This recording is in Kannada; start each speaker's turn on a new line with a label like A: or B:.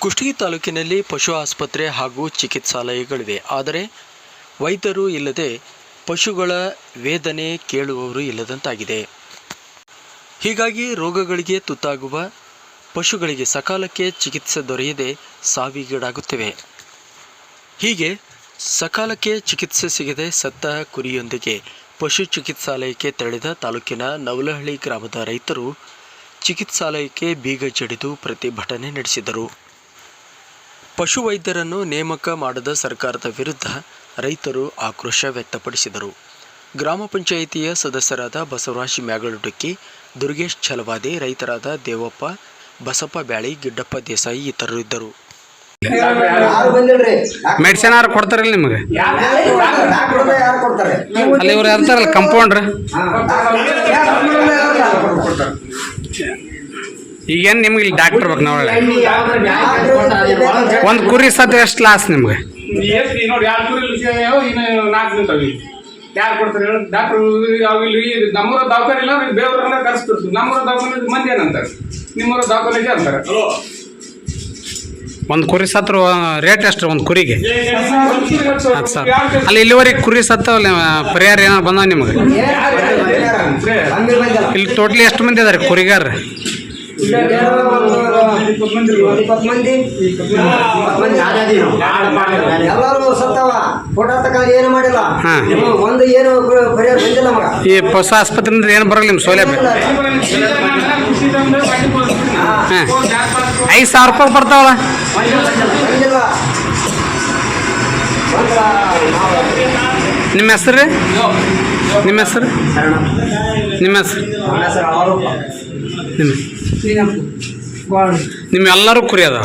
A: ಕುಷ್ಟಗಿ ತಾಲೂಕಿನಲ್ಲಿ ಪಶು ಆಸ್ಪತ್ರೆ ಹಾಗೂ ಚಿಕಿತ್ಸಾಲಯಗಳಿವೆ. ಆದರೆ ವೈದ್ಯರು ಇಲ್ಲದೆ ಪಶುಗಳ ವೇದನೆ ಕೇಳುವವರು ಇಲ್ಲದಂತಾಗಿದೆ. ಹೀಗಾಗಿ ರೋಗಗಳಿಗೆ ತುತ್ತಾಗುವ ಪಶುಗಳಿಗೆ ಸಕಾಲಕ್ಕೆ ಚಿಕಿತ್ಸೆ ದೊರೆಯದೆ ಸಾವಿಗೀಡಾಗುತ್ತಿವೆ. ಹೀಗೆ ಸಕಾಲಕ್ಕೆ ಚಿಕಿತ್ಸೆ ಸಿಗದೆ ಸತ್ತ ಕುರಿಯೊಂದಿಗೆ ಪಶು ಚಿಕಿತ್ಸಾಲಯಕ್ಕೆ ತೆರಳಿದ ತಾಲೂಕಿನ ನವಲಹಳ್ಳಿ ಗ್ರಾಮದ ರೈತರು ಚಿಕಿತ್ಸಾಲಯಕ್ಕೆ ಬೀಗ ಜಡಿದು ಪ್ರತಿಭಟನೆ ನಡೆಸಿದರು. ಪಶುವೈದ್ಯರನ್ನು ನೇಮಕ ಮಾಡದ ಸರ್ಕಾರದ ವಿರುದ್ಧ ರೈತರು ಆಕ್ರೋಶ ವ್ಯಕ್ತಪಡಿಸಿದರು. ಗ್ರಾಮ ಪಂಚಾಯಿತಿಯ ಸದಸ್ಯರಾದ ಬಸವರಾಜ್ ಮ್ಯಾಗಳಡುಕ್ಕಿ ದುರ್ಗೇಶ್ ಛಲವಾದಿ ರೈತರಾದ ದೇವಪ್ಪ ಬಸಪ್ಪ ಬ್ಯಾಳಿ ಗಿಡ್ಡಪ್ಪ ದೇಸಾಯಿ ಇತರರು ಇದ್ದರು.
B: ಮೆಡಿಸಿನ್ ಯಾರು ಕೊಡ್ತಾರಲ್ಲ ನಿಮಗೆ?
C: ಡಾಕ್ಟರ್ ಯಾರು ಕೊಡ್ತಾರೆ
B: ಅಲ್ಲಿ ಇವ್ರು ಇರ್ತಾರಲ್ಲ ಕಂಪೌಂಡ್ರ್ ಈಗೇನು ನಿಮ್ಗೆ ಇಲ್ಲಿ ಡಾಕ್ಟರ್ ಬೇಕು ನಾವು ಒಂದು ಕುರಿ ಸತ್ತು ಎಷ್ಟು ಲಾಸ್ ನಿಮ್ಗೆ.
D: ಎಷ್ಟು ನೋಡಿ ಎರಡು ಕುರಿ ಇನ್ನು ನಾಲ್ಕು ನಿಂತಾವಿ ಯಾರು ಕೊಡ್ತಾರೆ ಹೇಳು? ಡಾಕ್ಟ್ರು ಅವು ಇಲ್ಲಿ ನಮ್ಮೂರ ದವಾಖಾನೆ ಇಲ್ಲ ಬೇವ್ರನ್ನ ಕರೆಸ್ತಿರ್ತೀವಿ ನಮ್ಮೂರ ದವಾಖಾನೆ ಮಂದಿ ಏನಂತಾರೆ? ನಿಮ್ಮೂರ ದವಾಖಾನೆಗೆ ಅಂತಾರೆ.
B: ಒಂದು ಕುರಿ ಸತ್ರ ರೇಟ್ ಎಷ್ಟು ಒಂದು ಕುರಿಗೆ? ಹತ್ತು ಸಾವಿರ. ಅಲ್ಲಿ ಇಲ್ಲಿವರೆಗೆ ಕುರಿ ಸತ್ತ ಪರಿಹಾರ ಏನೋ ಬಂದ ನಿಮಗೆ? ಇಲ್ಲಿ ಟೋಟ್ಲಿ ಎಷ್ಟು ಮಂದಿ ಅದಾರೆ ಕುರಿಗಾರ
C: ಇಪ್ಪತ್ತು ಸತ್ತವ ಏನು ಮಾಡಿಲ್ಲ. ಒಂದು ಏನು
B: ಈ ಪಶು ಆಸ್ಪತ್ರೆಯಿಂದ ಏನು ಬರಲ್ಲ ನಿಮ್ಮ ಸೌಲಭ್ಯ? ಐದು ಸಾವಿರ ರೂಪಾಯಿ ಬರ್ತಾವಲ್ಲ? ನಿಮ್ಮ ಹೆಸರು ರೀ? ನಿಮ್ಮ ಹೆಸರು? ನಿಮ್ಮ ಹೆಸರು? ನಿಮ್ಮ ನಿಮ್ಮೆಲ್ಲರೂ ಕುರಿ ಅದಾವ?